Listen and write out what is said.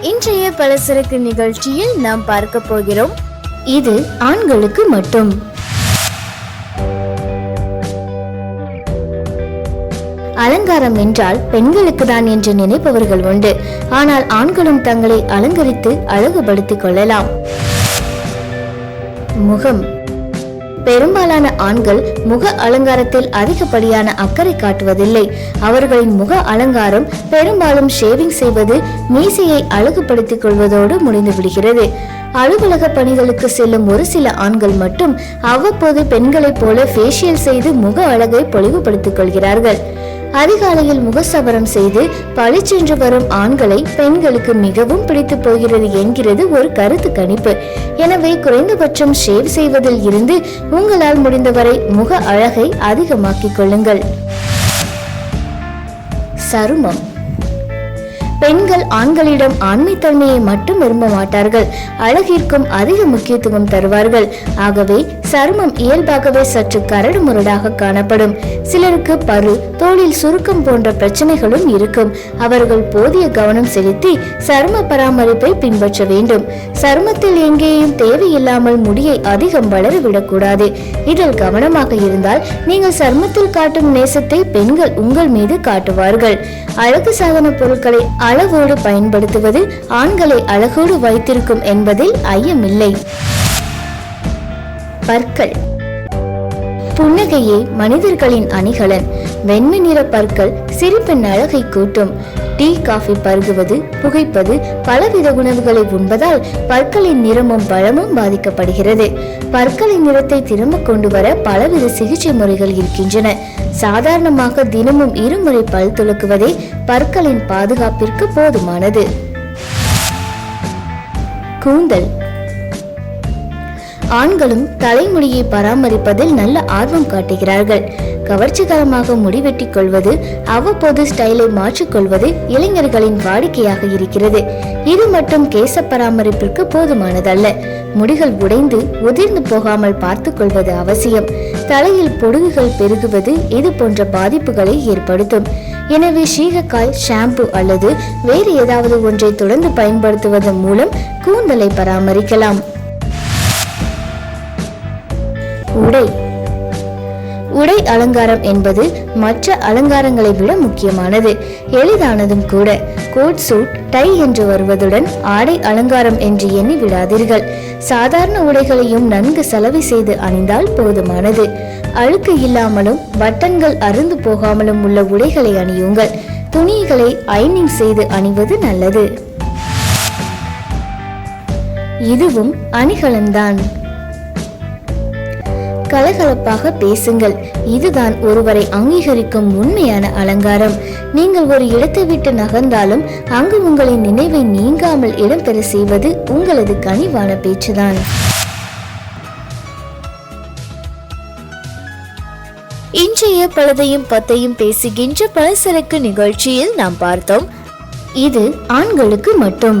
இன்றைய பலசரக்கு நிகழ்ச்சியில் நாம் பார்க்க போகிறோம். இது ஆண்களுக்கு மட்டும். அலங்காரம் என்றால் பெண்களுக்கு தான் என்று நினைப்பவர்கள் உண்டு. ஆனால் ஆண்களும் தங்களை அலங்கரித்து அழகுபடுத்திக் கொள்ளலாம். முகம். பெரும்பாலான ஆண்கள் முக அலங்காரத்தில் அதிகப்படியான அக்கறை காட்டுவதில்லை. அவர்களின் முக அலங்காரம் பெரும்பாலும் ஷேவிங் செய்வது மீசையை அழகுபடுத்திக் கொள்வதோடு முடிந்து விடுகிறது. அலுவலக பணிகளுக்கு செல்லும் ஒரு சில ஆண்கள் மட்டும் அவ்வப்போது பெண்களைப் போல ஃபேஷியல் செய்து முக அழகை பொலிவுபடுத்திக் கொள்கிறார்கள். அதிகாலையில் முகசபரம் செய்து பழிச்சென்று வரும் ஆண்களை பெண்களுக்கு மிகவும் பிடித்து போகிறது என்கிறது ஒரு கருத்து கணிப்பு. எனவே குறைந்தபட்சம் ஷேவ் செய்வதில் இருந்து உங்களால் முடிந்தவரை முக அழகை அதிகமாக்கிக் கொள்ளுங்கள். சருமம். பெண்கள் ஆண்களிடம் ஆண்மைத்தன்மையை மட்டும் விரும்ப மாட்டார்கள். அழகிற்கும் அதிக முக்கியத்துவம் தருவார்கள். ஆகவே சருமம் இயல்பாகவே சற்று கரடு முரடாக காணப்படும். சிலருக்கு பரு தோளில் சுருக்கம் போன்ற பிரச்சனைகளும் இருக்கும். அவர்கள் போதிய கவனம் செலுத்தி சரும பராமரிப்பை பின்பற்ற வேண்டும். சருமத்தில் எங்கேயும் தேவையில்லாமல் முடியை அதிகம் வளரவிடக்கூடாது. இதில் கவனமாக இருந்தால் நீங்கள் சருமத்தில் காட்டும் நேசத்தை பெண்கள் உங்கள் மீது காட்டுவார்கள். அழகு சாதன பொருட்களை அளவோடு பயன்படுத்துவது ஆண்களை அழகோடு வைத்திருக்கும் என்பதில் ஐயமில்லை. பற்கள். புன்னகையே மனிதர்களின் அணிகலன். வெண்மை நிற பற்கள் சிரிப்பின் அழகை கூட்டும். டீ காஃபி பருகுவது புகைப்பது பலவித உணவுகளை உண்பதால் பற்களின் நிறமும் பலமும் பாதிக்கப்படுகிறது. பற்களின் நிறத்தை திரும்ப கொண்டு வர பலவித சிகிச்சை முறைகள் இருக்கின்றன. சாதாரணமாக தினமும் இருமுறை பல் துலக்குவதே பற்களின் பாதுகாப்பிற்கு போதுமானது. கூந்தல். ஆண்களும் தலைமுடியை பராமரிப்பதில் நல்ல ஆர்வம் காட்டுகிறார்கள். கவர்ச்சிகரமாக முடிவெட்டிக் கொள்வது அவ்வப்போது ஸ்டைலை மாற்றிக்கொள்வது இளைஞர்களின் வாடிக்கையாக இருக்கிறது. இது மட்டும் கேச பராமரிப்பிற்கு போதுமானதல்ல. முடிகள் உடைந்து உதிர்ந்து போகாமல் பார்த்து கொள்வது அவசியம். தலையில் பொடுகுகள் பெருகுவது இது போன்ற பாதிப்புகளை ஏற்படுத்தும். எனவே சீகக்காய் ஷாம்பு அல்லது வேறு ஏதாவது ஒன்றை தொடர்ந்து பயன்படுத்துவதன் மூலம் கூந்தலை பராமரிக்கலாம். உடை. உடை அலங்காரம் என்பது மற்ற அலங்காரங்களை விட முக்கியமானது. எளிதானதும் கூட. கோட் சூட் டை என்று வருவதுடன் ஆடை அலங்காரம் என்று எண்ணி விடாதீர்கள். சாதாரண உடைகளையும் நன்கு செலவு செய்து அணிந்தால் போதுமானது. அழுக்கு இல்லாமலும் பட்டன்கள் அருந்து போகாமலும் உள்ள உடைகளை அணியுங்கள். துணிகளை ஐனிங் செய்து அணிவது நல்லது. இதுவும் அணிகலன்தான். கலகலப்பாக பேசுங்கள். இதுதான் ஒருவரை அங்கீகரிக்கும் உண்மையான அலங்காரம். நீங்கள் ஒரு இடத்தை விட்டு நகர்ந்தாலும் அங்கு உங்களின் நினைவை நீங்காமல் இடம்பெற செய்வது உங்களது கனிவான பேச்சுதான். இன்றைய பழதையும் பத்தையும் பேசுகின்ற பலசரக்கு நிகழ்ச்சியில் நாம் பார்த்தோம். இது ஆண்களுக்கு மட்டும்.